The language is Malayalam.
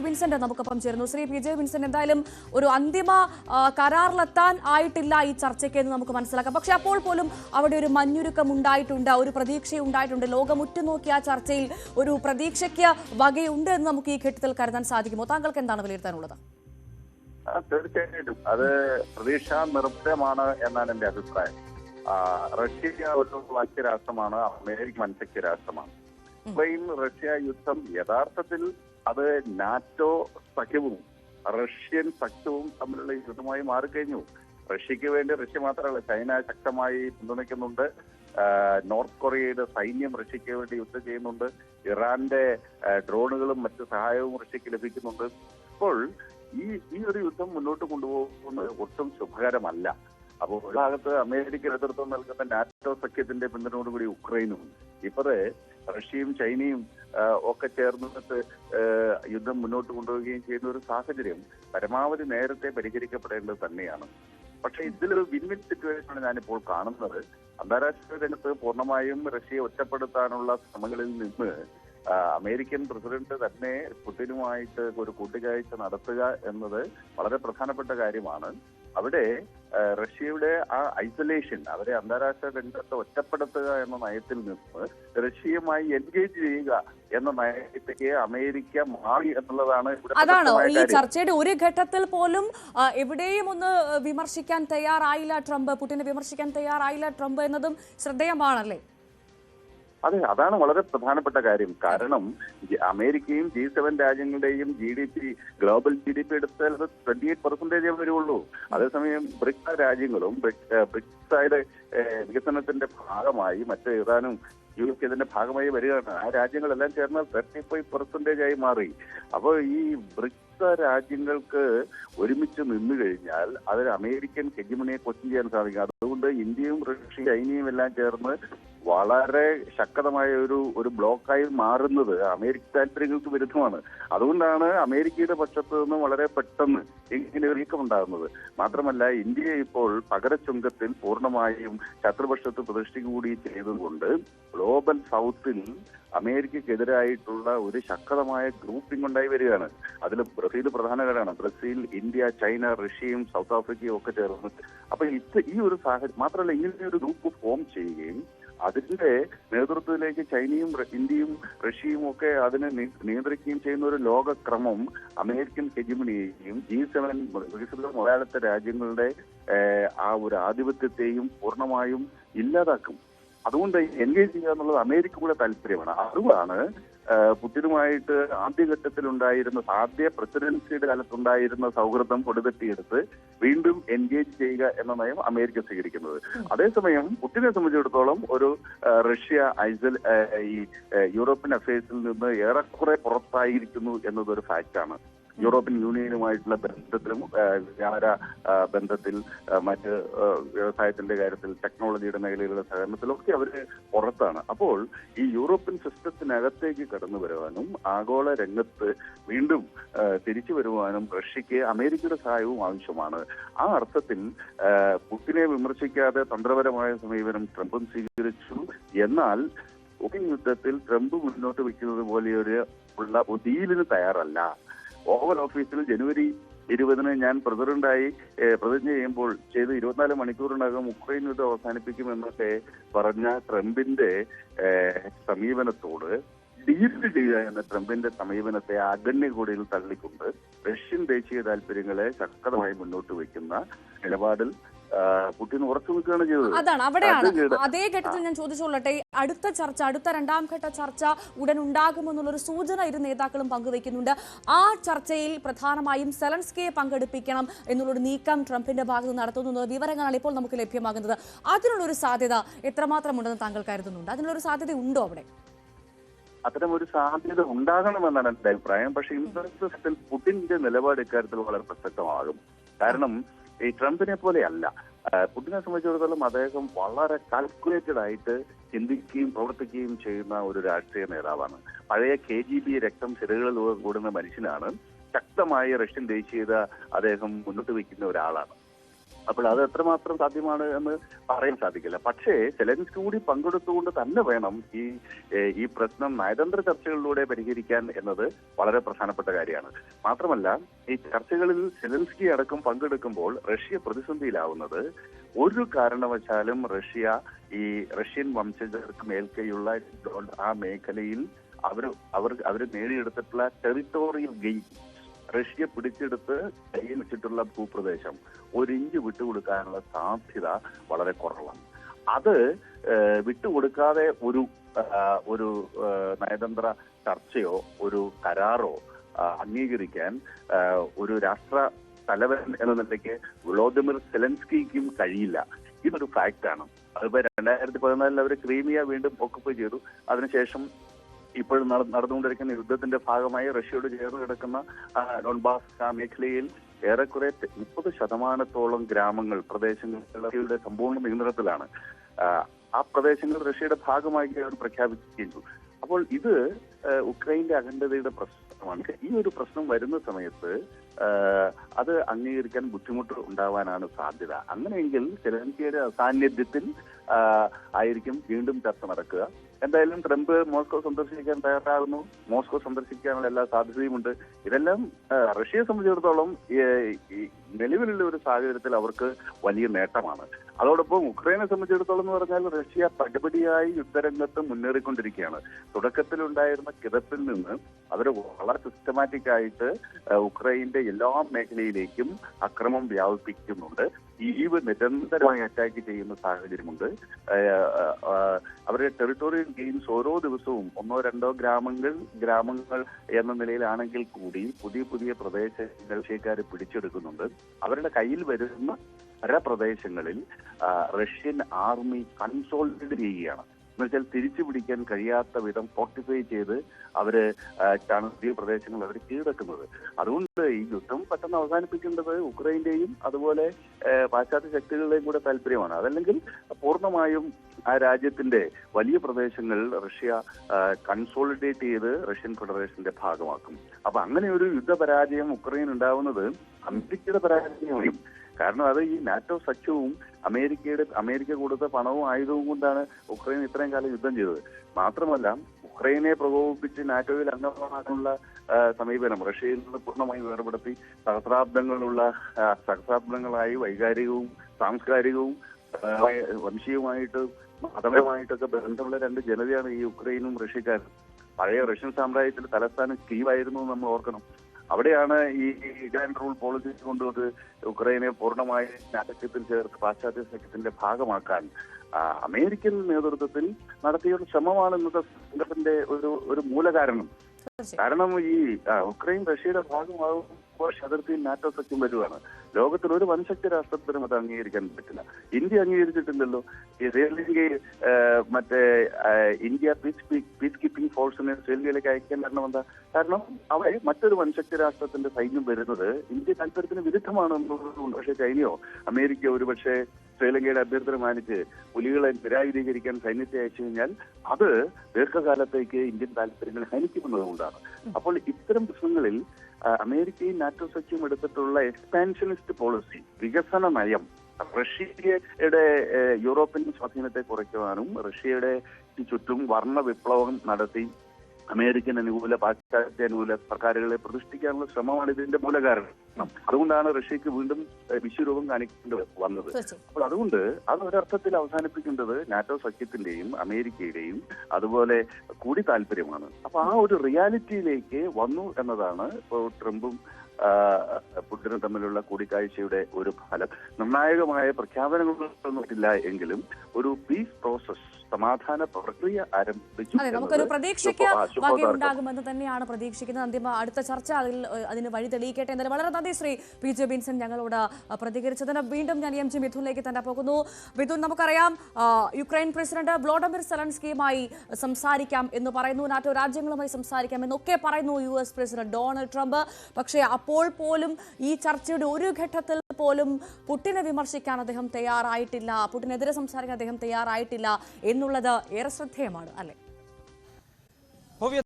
വിൻസെന്റ് നമുക്കൊപ്പം ചേരുന്നു. ശ്രീ പി ജെ വിൻസെന്റ് എന്തായാലും ഒരു അന്തിമ കരാറിലെത്താൻ ആയിട്ടില്ല ഈ ചർച്ചയ്ക്ക് എന്ന് നമുക്ക് മനസ്സിലാക്കാം. പക്ഷെ അപ്പോൾ പോലും അവിടെ ഒരു മഞ്ഞുരുക്കം ഉണ്ടായിട്ടുണ്ട് ഒരു പ്രതീക്ഷ ഉണ്ടായിട്ടുണ്ട്. ലോകം ഉറ്റുനോക്കിയ ആ ചർച്ചയിൽ ഒരു പ്രതീക്ഷയ്ക്ക് വകയുണ്ട് എന്ന് നമുക്ക് ഈ ഘട്ടത്തിൽ കരുതാൻ സാധിക്കുമോ? താങ്കൾക്ക് എന്താണ് വിലയിരുത്താനുള്ളത്? തീർച്ചയായിട്ടും. അത് പ്രതീക്ഷാ നിർഭയമാണ് എന്നാണ് എന്റെ അഭിപ്രായം. റഷ്യ ഒരു മത്സ്യരാഷ്ട്രമാണ് അമേരിക്ക മത്സ്യരാഷ്ട്രമാണ് ഉക്രൈൻ റഷ്യ യുദ്ധം യഥാർത്ഥത്തിൽ അത് നാറ്റോ സഖ്യവും റഷ്യൻ സഖ്യവും തമ്മിലുള്ള യുദ്ധമായി മാറിക്കഴിഞ്ഞു. റഷ്യക്ക് വേണ്ടി റഷ്യ മാത്രമല്ല ചൈന ശക്തമായി പിന്തുണയ്ക്കുന്നുണ്ട്. നോർത്ത് കൊറിയയുടെ സൈന്യം റഷ്യക്ക് വേണ്ടി യുദ്ധം ചെയ്യുന്നുണ്ട്. ഇറാന്റെ ഡ്രോണുകളും മറ്റ് സഹായവും റഷ്യക്ക് ലഭിക്കുന്നുണ്ട്. അപ്പോൾ ഈ ഈ ഒരു യുദ്ധം മുന്നോട്ട് കൊണ്ടുപോകുന്നത് ഒട്ടും ശുഭകരമല്ല. അപ്പോൾ ഭാഗത്ത് അമേരിക്ക നേതൃത്വം നൽകുന്ന നാറ്റോ സഖ്യത്തിന്റെ പിന്തുണയോടുകൂടി ഉക്രൈനും ഇപ്പത് റഷ്യയും ചൈനയും ഒക്കെ ചേർന്നിട്ട് യുദ്ധം മുന്നോട്ട് കൊണ്ടുപോവുകയും ചെയ്യുന്ന ഒരു സാഹചര്യം പരമാവധി നേരത്തെ പരിഹരിക്കപ്പെടേണ്ടത് തന്നെയാണ്. പക്ഷേ ഇതിലൊരു വിൻ വിൻ സിറ്റുവേഷനാണ് ഞാനിപ്പോൾ കാണുന്നത്. അന്താരാഷ്ട്ര രംഗത്ത് പൂർണമായും റഷ്യയെ ഒറ്റപ്പെടുത്താനുള്ള ശ്രമങ്ങളിൽ നിന്ന് അമേരിക്കൻ പ്രസിഡന്റ് തന്നെ പുടിനുമായിട്ട് ഒരു കൂട്ടിക്കാഴ്ച നടത്തുക എന്നത് വളരെ പ്രധാനപ്പെട്ട കാര്യമാണ്. അവിടെ റഷ്യയുടെ ആ ഐസൊലേഷൻ അവരെ അന്താരാഷ്ട്ര രംഗത്ത് ഒറ്റപ്പെടുത്തുക എന്ന നയത്തിൽ നിന്ന് റഷ്യയുമായി എൻഗേജ് ചെയ്യുക എന്ന നയത്തേക്ക് അമേരിക്ക മാറി എന്നുള്ളതാണ് അതാണ് ഈ. ചർച്ചയുടെ ഒരു ഘട്ടത്തിൽ പോലും എവിടെയും ഒന്ന് വിമർശിക്കാൻ തയ്യാറായില്ല ട്രംപ് പുടിനെ വിമർശിക്കാൻ തയ്യാറായില്ല ട്രംപ് എന്നതും ശ്രദ്ധേയമാണല്ലേ അതെ അതാണ് വളരെ പ്രധാനപ്പെട്ട കാര്യം. കാരണം അമേരിക്കയും ജി സെവൻ രാജ്യങ്ങളുടെയും G D P global G D P എടുത്താൽ അത് ട്വന്റി എയ്റ്റ് പെർസെന്റേജേ വരുള്ളൂ. അതേസമയം ബ്രിക്സ് രാജ്യങ്ങളും ബ്രിക്സായുടെ വികസനത്തിന്റെ ഭാഗമായി മറ്റ് ഇറാനും യു എസ് ഇതിന്റെ ഭാഗമായി വരികയാണ്. ആ രാജ്യങ്ങളെല്ലാം ചേർന്നാൽ തേർട്ടി ഫൈവ് പെർസെന്റേജ് ആയി മാറി. അപ്പോൾ ഈ ബ്രിക്സ് രാജ്യങ്ങൾക്ക് ഒരുമിച്ച് നിന്നു കഴിഞ്ഞാൽ അതിൽ അമേരിക്കൻ ഹെജിമണിയെ കൊച്ചിൻ ചെയ്യാൻ സാധിക്കും. അതുകൊണ്ട് ഇന്ത്യയും റഷ്യയും ചൈനയും എല്ലാം ചേർന്ന് വളരെ ശക്തമായ ഒരു ഒരു ബ്ലോക്കായി മാറുന്നത് അമേരിക്ക താല്പര്യങ്ങൾക്ക് വിരുദ്ധമാണ്. അതുകൊണ്ടാണ് അമേരിക്കയുടെ പക്ഷത്ത് നിന്ന് വളരെ പെട്ടെന്ന് ഇങ്ങനെ ഒരു നീക്കം ഉണ്ടാകുന്നത്. മാത്രമല്ല ഇന്ത്യ ഇപ്പോൾ പകരച്ചുങ്കത്തിൽ പൂർണമായും ശത്രുപക്ഷത്ത് പ്രതിഷ്ഠിക്കുക കൂടി ചെയ്തുകൊണ്ട് ഗ്ലോബൽ സൗത്തിൽ അമേരിക്കക്കെതിരായിട്ടുള്ള ഒരു ശക്തമായ ഗ്രൂപ്പിംഗ് ഉണ്ടായി വരികയാണ്. അതിൽ ബ്രസീൽ പ്രധാന ഘടകമാണ് ബ്രസീൽ ഇന്ത്യ ചൈന റഷ്യയും സൗത്ത് ആഫ്രിക്കയും ഒക്കെ ചേർന്ന്. അപ്പൊ ഇത് ഈ ഒരു സാഹചര്യം മാത്രമല്ല ഇങ്ങനെ ഒരു ഗ്രൂപ്പ് ഫോം ചെയ്യുകയും അതിന്റെ നേതൃത്വത്തിലേക്ക് ചൈനയും ഇന്ത്യയും റഷ്യയും ഒക്കെ അതിനെ നിയന്ത്രിക്കുകയും ചെയ്യുന്ന ഒരു ലോകക്രമം അമേരിക്കൻ ഹെജിമണിയെയും ജി സെവൻ വികസിത മലയാളത്തെ രാജ്യങ്ങളുടെ ആ ഒരു ആധിപത്യത്തെയും പൂർണമായും ഇല്ലാതാക്കും. അതുകൊണ്ട് എൻഗേജ് ചെയ്യുക എന്നുള്ളത് അമേരിക്കയുടെ താല്പര്യമാണ്. അതുകൊണ്ടാണ് പുടിനുമായിട്ട് ആദ്യഘട്ടത്തിൽ ഉണ്ടായിരുന്ന ആദ്യ പ്രസിഡൻസിയുടെ കാലത്തുണ്ടായിരുന്ന സൗഹൃദം കൊടുതെട്ടിയെടുത്ത് വീണ്ടും എൻഗേജ് ചെയ്യുക എന്ന നയം അമേരിക്ക സ്വീകരിക്കുന്നത്. അതേസമയം പുട്ടിനെ സംബന്ധിച്ചിടത്തോളം ഒരു റഷ്യ ഐസൽ ഈ യൂറോപ്യൻ അഫയേഴ്സിൽ നിന്ന് ഏറെക്കുറെ പുറത്തായിരിക്കുന്നു എന്നതൊരു ഫാക്റ്റാണ്. യൂറോപ്യൻ യൂണിയനുമായിട്ടുള്ള ബന്ധത്തിലും വ്യാപാര ബന്ധത്തിൽ മറ്റ് വ്യവസായത്തിന്റെ കാര്യത്തിൽ ടെക്നോളജിയുടെ മേഖലയിലുള്ള സഹകരണത്തിലും ഒക്കെ അവർ പുറത്താണ്. അപ്പോൾ ഈ യൂറോപ്യൻ സിസ്റ്റത്തിനകത്തേക്ക് കടന്നു വരുവാനും ആഗോള രംഗത്ത് വീണ്ടും തിരിച്ചു വരുവാനും റഷ്യക്ക് അമേരിക്കയുടെ സഹായവും ആവശ്യമാണ്. ആ അർത്ഥത്തിൽ പുട്ടിനെ വിമർശിക്കാതെ തന്ത്രപരമായ സമീപനം ട്രംപും സ്വീകരിച്ചു. എന്നാൽ യുദ്ധത്തിൽ ട്രംപ് മുന്നോട്ട് വയ്ക്കുന്നത് പോലെയൊരു ഉള്ള ഡീലിന് തയ്യാറല്ല. ഓവൽ ഓഫീസിൽ ജനുവരി ഇരുപതിന് ഞാൻ പ്രസിഡന്റായി പ്രതിജ്ഞ ചെയ്യുമ്പോൾ ചെയ്ത് ഇരുപത്തിനാല് മണിക്കൂറിനകം ഉക്രൈൻ യുദ്ധം അവസാനിപ്പിക്കുമെന്നൊക്കെ പറഞ്ഞ ട്രംപിന്റെ സമീപനത്തോട് ഡീൽ ചെയ്യുക എന്ന ട്രംപിന്റെ സമീപനത്തെ അഗണ്യകൂടിയിൽ തള്ളിക്കൊണ്ട് റഷ്യൻ ദേശീയ താല്പര്യങ്ങളെ ശക്തമായി മുന്നോട്ട് വയ്ക്കുന്ന നിലപാടിൽ പുടിൻ ഉറച്ചു നിൽക്കുകയാണ് ചെയ്തത്. അതാണ് അവിടെയാണ്. അതേ ഘട്ടത്തിൽ ഞാൻ ചോദിച്ചോളട്ടെ അടുത്ത ചർച്ച അടുത്ത രണ്ടാം ഘട്ട ചർച്ച ഉടൻ ഉണ്ടാകുമെന്നുള്ളൊരു സൂചന ഇരു നേതാക്കളും പങ്കുവെക്കുന്നുണ്ട് ആ ചർച്ചയിൽ പ്രധാനമായും സെലൻസ്കിയെ പങ്കെടുപ്പിക്കണം എന്നുള്ളൊരു നീക്കം ട്രംപിന്റെ ഭാഗത്ത് നടത്തുന്നു എന്നുള്ള വിവരങ്ങളാണ് ഇപ്പോൾ നമുക്ക് ലഭ്യമാകുന്നത്. അതിനുള്ളൊരു സാധ്യത എത്രമാത്രം ഉണ്ടെന്ന് താങ്കൾ കരുതുന്നുണ്ട്? അതിനുള്ളൊരു സാധ്യത ഉണ്ടോ അവിടെ? അത്തരം ഒരു സാധ്യത ഉണ്ടാകണമെന്നാണ് എന്റെ അഭിപ്രായം. പക്ഷെ ഇന്നത്തെ പുടിന്റെ നിലപാട് ഇക്കാര്യത്തിൽ വളരെ പ്രസക്തമാകും. കാരണം ഈ ട്രംപിനെ പോലെയല്ല. പുടിനെ സംബന്ധിച്ചിടത്തോളം അദ്ദേഹം വളരെ കാൽക്കുലേറ്റഡ് ആയിട്ട് ചിന്തിക്കുകയും പ്രവർത്തിക്കുകയും ചെയ്യുന്ന ഒരു രാഷ്ട്രീയ നേതാവാണ്. പഴയ കെ ജി ബി രക്തം സിരകളിൽ കൂടുന്ന മനുഷ്യനാണ്. ശക്തമായ റഷ്യൻ ദേശീയത അദ്ദേഹം മുന്നോട്ട് വയ്ക്കുന്ന ഒരാളാണ്. അപ്പോൾ അത് എത്രമാത്രം സാധ്യമാണ് എന്ന് പറയാൻ സാധിക്കില്ല. പക്ഷേ സെലൻസ്കി കൂടി പങ്കെടുത്തുകൊണ്ട് തന്നെ വേണം ഈ ഈ പ്രശ്നം നയതന്ത്ര ചർച്ചകളിലൂടെ പരിഹരിക്കാൻ എന്നത് വളരെ പ്രധാനപ്പെട്ട കാര്യമാണ്. മാത്രമല്ല ഈ ചർച്ചകളിൽ സെലൻസ്കി അടക്കം പങ്കെടുക്കുമ്പോൾ റഷ്യ പ്രതിസന്ധിയിലാവുന്നത് ഒരു കാരണവശാലും റഷ്യ ഈ റഷ്യൻ വംശജർക്ക് മേൽക്കൈയുള്ള ആ മേഖലയിൽ അവർ അവർ അവർ നേടിയെടുത്തിട്ടുള്ള ടെറിട്ടോറിയൽ ഗെയിൻ റഷ്യ പിടിച്ചെടുത്ത് കയ്യിൽ വെച്ചിട്ടുള്ള ഭൂപ്രദേശം ഒരിഞ്ച് വിട്ടുകൊടുക്കാനുള്ള സാധ്യത വളരെ കുറവാണ്. അത് വിട്ടുകൊടുക്കാതെ ഒരു ഒരു നയതന്ത്ര ചർച്ചയോ ഒരു കരാറോ അംഗീകരിക്കാൻ ഒരു രാഷ്ട്ര തലവൻ എന്ന നിലയ്ക്ക് വ്ളോദിമിർ സെലൻസ്കിക്കും കഴിയില്ല. ഇതൊരു ഫാക്റ്റാണ്. അതിപ്പോ രണ്ടായിരത്തി പതിനാലിൽ അവർ ക്രീമിയ വീണ്ടും ഒക്കുപ്പ് ചെയ്തു. അതിനുശേഷം ഇപ്പോഴും നട- നടന്നുകൊണ്ടിരിക്കുന്ന യുദ്ധത്തിന്റെ ഭാഗമായി റഷ്യയോട് ചേർന്ന് കിടക്കുന്ന ഡോൺബാസ് മേഖലയിൽ ഏറെക്കുറെ മുപ്പത് ശതമാനത്തോളം ഗ്രാമങ്ങൾ പ്രദേശങ്ങൾ റഷ്യയുടെ സമ്പൂർണ നിയന്ത്രണത്തിലാണ്. ആ, പ്രദേശങ്ങൾ റഷ്യയുടെ ഭാഗമായി അവർ പ്രഖ്യാപിക്കുകയും അപ്പോൾ ഇത് ഉക്രൈന്റെ അഖണ്ഡതയുടെ പ്രശ്നമാണ്. ഈ ഒരു പ്രശ്നം വരുന്ന സമയത്ത് അത് അംഗീകരിക്കാൻ ബുദ്ധിമുട്ട് ഉണ്ടാവാനാണ് സാധ്യത. അങ്ങനെയെങ്കിൽ സെലൻസിയുടെ സാന്നിധ്യത്തിൽ ആയിരിക്കും വീണ്ടും ചർച്ച നടക്കുക. എന്തായാലും ട്രംപ് മോസ്കോ സന്ദർശിക്കാൻ തയ്യാറാകുന്നു. മോസ്കോ സന്ദർശിക്കാനുള്ള എല്ലാ സാധ്യതയുമുണ്ട്. ഇതെല്ലാം റഷ്യയെ സംബന്ധിച്ചിടത്തോളം നിലവിലുള്ള ഒരു സാഹചര്യത്തിൽ അവർക്ക് വലിയ നേട്ടമാണ്. അതോടൊപ്പം ഉക്രൈനെ സംബന്ധിച്ചിടത്തോളം എന്ന് പറഞ്ഞാൽ റഷ്യ പടിപടിയായി യുദ്ധരംഗത്ത് മുന്നേറിക്കൊണ്ടിരിക്കുകയാണ്. തുടക്കത്തിലുണ്ടായിരുന്ന കിതപ്പിൽ നിന്ന് അവർ വളരെ സിസ്റ്റമാറ്റിക് ആയിട്ട് ഉക്രൈന്റെ എല്ലാ മേഖലയിലേക്കും അക്രമം വ്യാപിപ്പിക്കുന്നുണ്ട്. ഈവ് നിരന്തരമായി അറ്റാക്ക് ചെയ്യുന്ന സാഹചര്യമുണ്ട്. അവരുടെ ടെറിട്ടോറിയൽ ഗെയിംസ് ഓരോ ദിവസവും ഒന്നോ രണ്ടോ ഗ്രാമങ്ങൾ ഗ്രാമങ്ങൾ എന്ന നിലയിലാണെങ്കിൽ കൂടി പുതിയ പുതിയ പ്രദേശങ്ങൾ റഷ്യക്കാർ പിടിച്ചെടുക്കുന്നുണ്ട്. അവരുടെ കയ്യിൽ വരുന്ന പല പ്രദേശങ്ങളിൽ റഷ്യൻ ആർമി കൺസോൾട്ടഡ് ചെയ്യുകയാണ്. എന്നുവെച്ചാൽ തിരിച്ചു പിടിക്കാൻ കഴിയാത്ത വിധം ഫോർട്ടിഫൈ ചെയ്ത് അവർ പുതിയ പ്രദേശങ്ങൾ അവർ കീഴടക്കുന്നത്. അതുകൊണ്ട് ഈ യുദ്ധം പെട്ടെന്ന് അവസാനിപ്പിക്കേണ്ടത് ഉക്രൈന്റെയും അതുപോലെ പാശ്ചാത്യ ശക്തികളുടെയും കൂടെ താല്പര്യമാണ്. അതല്ലെങ്കിൽ പൂർണമായും ആ രാജ്യത്തിന്റെ വലിയ പ്രദേശങ്ങൾ റഷ്യ കൺസോളിഡേറ്റ് ചെയ്ത് റഷ്യൻ ഫെഡറേഷന്റെ ഭാഗമാക്കും. അപ്പൊ അങ്ങനെ ഒരു യുദ്ധ പരാജയം ഉക്രൈൻ ഉണ്ടാവുന്നത് അമേരിക്കയുടെ പരാജയമായും കാരണം അത് ഈ നാറ്റോ സഖ്യവും അമേരിക്കയുടെ അമേരിക്ക കൊടുത്ത പണവും ആയുധവും കൊണ്ടാണ് ഉക്രൈൻ ഇത്രയും കാലം യുദ്ധം ചെയ്തത്. മാത്രമല്ല ഉക്രൈനെ പ്രകോപിപ്പിച്ച് നാറ്റോയിൽ അംഗമാകാനുള്ള സമീപനം റഷ്യയിൽ നിന്ന് പൂർണമായി വേർപെടുത്തി സഹസ്രാബ്ദങ്ങളുള്ള സഹസ്രാബ്ദങ്ങളായി വൈകാരികവും സാംസ്കാരികവും വംശീയമായിട്ട് മതപരമായിട്ടൊക്കെ ബന്ധമുള്ള രണ്ട് ജനതയാണ് ഈ ഉക്രൈനും റഷ്യക്കാരും. പഴയ റഷ്യൻ സാമ്രാജ്യത്തിന്റെ തലസ്ഥാനം കീവായിരുന്നു നമ്മൾ ഓർക്കണം. അവിടെയാണ് ഈ ഗ്രാൻഡ് റൂൾ പോളിസി കൊണ്ടുവന്ന് ഉക്രൈനെ പൂർണമായി സഖ്യത്തിൽ ചേർത്ത് പാശ്ചാത്യ സഖ്യത്തിന്റെ ഭാഗമാക്കാൻ. അമേരിക്കൻ നേതൃത്വത്തിൽ നടത്തിയ ഒരു ശ്രമമാണ് ഇന്നത്തെ സംഘത്തിന്റെ ഒരു ഒരു മൂലകാരണം. കാരണം ഈ ഉക്രൈൻ റഷ്യയുടെ ഭാഗമാകുമ്പോൾ അതിർത്തിയിൽ നാറ്റോ സഖ്യം വരുവാണ്. ലോകത്തിൽ ഒരു വൻശക്തി രാഷ്ട്രത്തിനും അത് അംഗീകരിക്കാൻ പറ്റില്ല. ഇന്ത്യ അംഗീകരിച്ചിട്ടില്ലല്ലോ. ഈ ശ്രീലങ്കയെ ആ, മറ്റേ ഇന്ത്യ പീസ് പീസ് കീപ്പിംഗ് ഫോഴ്സിനെ ശ്രീലങ്കയിലേക്ക് അയക്കാൻ കാരണം എന്താ കാരണം അവിടെ മറ്റൊരു വൻശക്തി രാഷ്ട്രത്തിന്റെ സൈന്യം വരുന്നത് ഇന്ത്യ താല്പര്യത്തിന് വിരുദ്ധമാണ് എന്നുള്ളതുകൊണ്ട്. പക്ഷേ ചൈനയോ അമേരിക്കയോ ഒരുപക്ഷെ ശ്രീലങ്കയുടെ അഭ്യർത്ഥന മാനിച്ച് പുലികളെ നിരായുധീകരിക്കാൻ സൈന്യത്തെ അയച്ചു കഴിഞ്ഞാൽ അത് ദീർഘകാലത്തേക്ക് ഇന്ത്യൻ താല്പര്യങ്ങൾ ഹനിക്കുമെന്നതുകൊണ്ടാണ് അപ്പോൾ ഇത്തരം പ്രശ്നങ്ങളിൽ അമേരിക്കയും നാറ്റോ സഖ്യം എടുത്തിട്ടുള്ള എക്സ്പാൻഷനിസ്റ്റ് പോളിസി വികസന നയം റഷ്യയുടെ യൂറോപ്യൻ സ്വാധീനത്തെ കുറയ്ക്കുവാനും റഷ്യയുടെ ചുറ്റും വർണ വിപ്ലവം നടത്തി അമേരിക്കൻ അനുകൂല പാശ്ചാത്യ അനുകൂല സർക്കാരുകളെ പ്രതിഷ്ഠിക്കാനുള്ള ശ്രമമാണ് ഇതിന്റെ മൂലകാരണം അതുകൊണ്ടാണ് റഷ്യക്ക് വീണ്ടും വിശ്വരൂപം കാണിക്കേണ്ടി വന്നത്. അപ്പോൾ അതുകൊണ്ട് അത് ഒരർത്ഥത്തിൽ അവസാനിപ്പിക്കേണ്ടത് നാറ്റോ സഖ്യത്തിന്റെയും അമേരിക്കയുടെയും അതുപോലെ കൂടി താല്പര്യമാണ്. അപ്പൊ ആ ഒരു റിയാലിറ്റിയിലേക്ക് വന്നു എന്നതാണ് ഇപ്പോൾ ട്രംപും പുടിനും തമ്മിലുള്ള കൂടിക്കാഴ്ചയുടെ ഒരു ഫലം. നിർണായകമായ പ്രഖ്യാപനങ്ങളൊന്നും ഇല്ല എങ്കിലും ഒരു പീസ് പ്രോസസ് സമാധാന പ്രക്രിയ ആരംഭിച്ചു അതെ നമുക്കൊരു പ്രതീക്ഷയ്ക്ക്. വകയുണ്ടാകുമെന്ന് തന്നെയാണ് പ്രതീക്ഷിക്കുന്നത്. അന്തിമ അടുത്ത ചർച്ച അതിൽ അതിന് വഴി തെളിയിക്കട്ടെ എന്നാലും വളരെ നന്ദി ശ്രീ പി ജെ ബിൻസൺ ഞങ്ങളോട് പ്രതികരിച്ചതിന്. വീണ്ടും ഞാൻ എം ജി മിഥുനിലേക്ക് തന്നെ പോകുന്നു. മിഥുൻ നമുക്കറിയാം യുക്രൈൻ പ്രസിഡന്റ് വ്ളോഡമിർ സെലൻസ്കിയുമായി സംസാരിക്കാം എന്ന് പറയുന്നു. നാറ്റോ രാജ്യങ്ങളുമായി സംസാരിക്കാം എന്നൊക്കെ പറയുന്നു U S president Donald Trump. പക്ഷേ അപ്പോൾ പോലും ഈ ചർച്ചയുടെ ഒരു ഘട്ടത്തിൽ പോലും പുട്ടിനെ വിമർശിക്കാൻ അദ്ദേഹം തയ്യാറായിട്ടില്ല പുട്ടിനെതിരെ സംസാരിക്കാൻ അദ്ദേഹം തയ്യാറായിട്ടില്ല എന്നുള്ളത് ഏറെ ശ്രദ്ധേയമാണ് അല്ലെ?